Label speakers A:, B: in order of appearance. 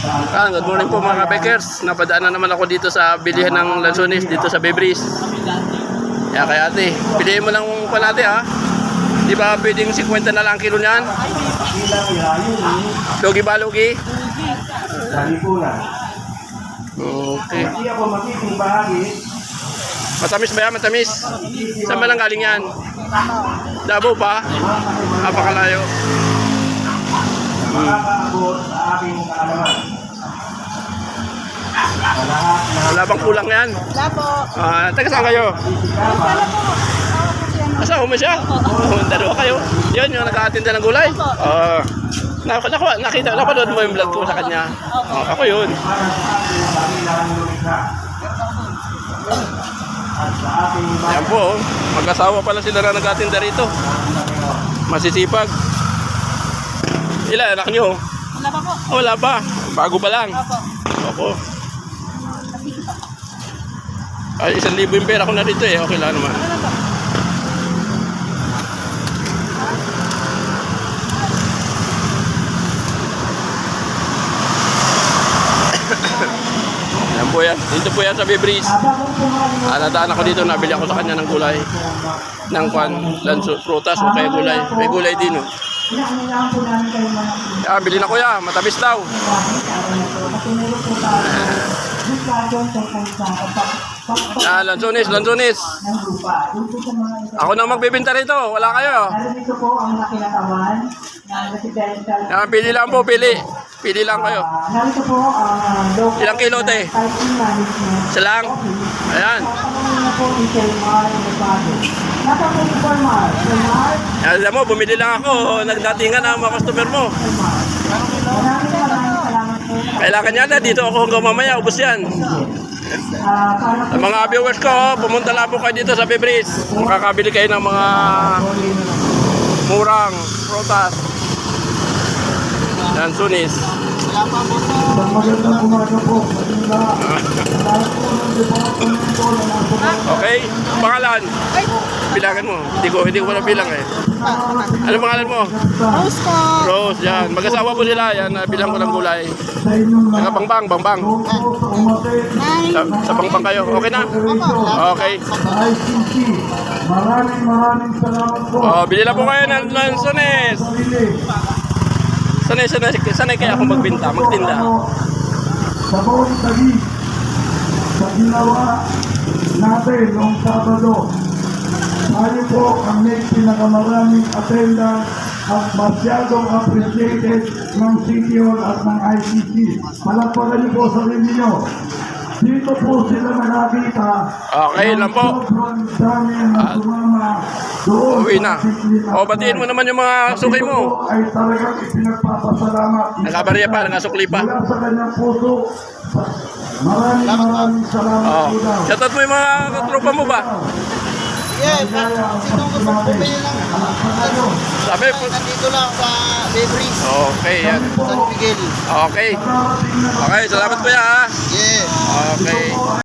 A: Ah, good morning po mga kabekers. Napadaan na naman ako dito sa bilihan ng lansones dito sa Bebris. Kaya kaya ate, piliin mo lang pa natin ha. Di ba pwedeng 50 na lang ang kilo niyan? Logi ba logi? Okay. Matamis ba yan? Matamis? Saan ba lang galing yan? Davao pa? Napakalayo.
B: sa aking kaalaman. Na
A: Wala bang kulang yan?
C: Wala po.
A: Ah, taga saan kayo?
B: isikapan
A: Asawa mo siya? Oh, dalawa kayo. Yun, yung nag-aatinda ng gulay. Ah. na, naku, nakita, napanood mo yung vlog ko sa kanya. Oh, ako yun. Yan po, oh. mag-asawa pala sila na nag-aatinda rito. Masisipag. Ilan anak nyo?
C: Wala pa po.
A: Wala pa. Bago pa lang.
C: Opo.
A: Opo. Ay, isang libo yung pera ko na rito eh. Okay lang naman.
C: Ano lang po?
A: Yan po yan. Dito po yan sa Bibris. Ah, nadaan ako dito. Nabili ako sa kanya ng gulay. Ng kwan, lanso, prutas o kaya gulay. May gulay din oh.
D: Inaanilaan po namin kayo mga
A: Ah, bili na kuya. Matamis daw. Ah, lansones, lansones. Ako na magbebenta rito. Wala kayo.
D: Lalo dito po ang mga kinatawan ng residential.
A: Yan, pili lang po, pili. Pili lang kayo.
D: Ah, narito po ang local
A: Ilang kilo, te?
D: Typing management.
A: Isa lang. Ayan. Alam mo, bumili lang ako. Nagdatingan ang mga customer mo. Kailangan yan na. Dito ako hanggang mamaya. Ubus yan.
D: Ah,
A: Sa mga viewers ko, pumunta lang po kayo dito sa Bebris. Makakabili kayo ng mga murang prutas. Yan, sunis.
D: Magandang umaga po. Lahat po ng department po na nasa
A: Okay? Pangalan? Bilangan mo. Hindi ko, hindi ko na bilang eh. Ano pangalan mo?
C: Rose po.
A: Rose, yan. Mag-asawa po sila. Yan, bilang ko ng gulay. Saka bangbang, bangbang.
D: Sa.
A: Sa, bangbang kayo. Okay na? Okay.
D: Maraming maraming salamat po.
A: Oh, bili na po kayo ng, ng sunis.
D: Sarili.
A: Sanay, sanay, sanay kaya ako magbinta, magtinda.
D: Sa buong tagi, sa ginawa natin noong Sabado, tayo po ang may pinakamaraming attendance at masyadong appreciated ng Hall at ng ICC. Palagpagan niyo po sa sarili niyo. Dito po sila nakakita.
A: Okay lang po.
D: Sumama doon
A: Uwi na. O, batiin mo naman yung mga sukay mo.
D: ay talagang ipinagpapasalamat.
A: Nakabarya pa, nakasukli pa.
D: Mula sa kanyang puso, maraming maraming salamat
A: Oh.
D: po daw.
A: Shoutout mo yung mga tropa mo ba?
C: Yes. Sino gusto bumili ng ano?
A: Sabi po.
C: Nandito lang sa Bebris.
A: Okay, yan.
C: San Miguel.
A: Okay. Okay, salamat kuya ha.
C: Yes.
A: Okay.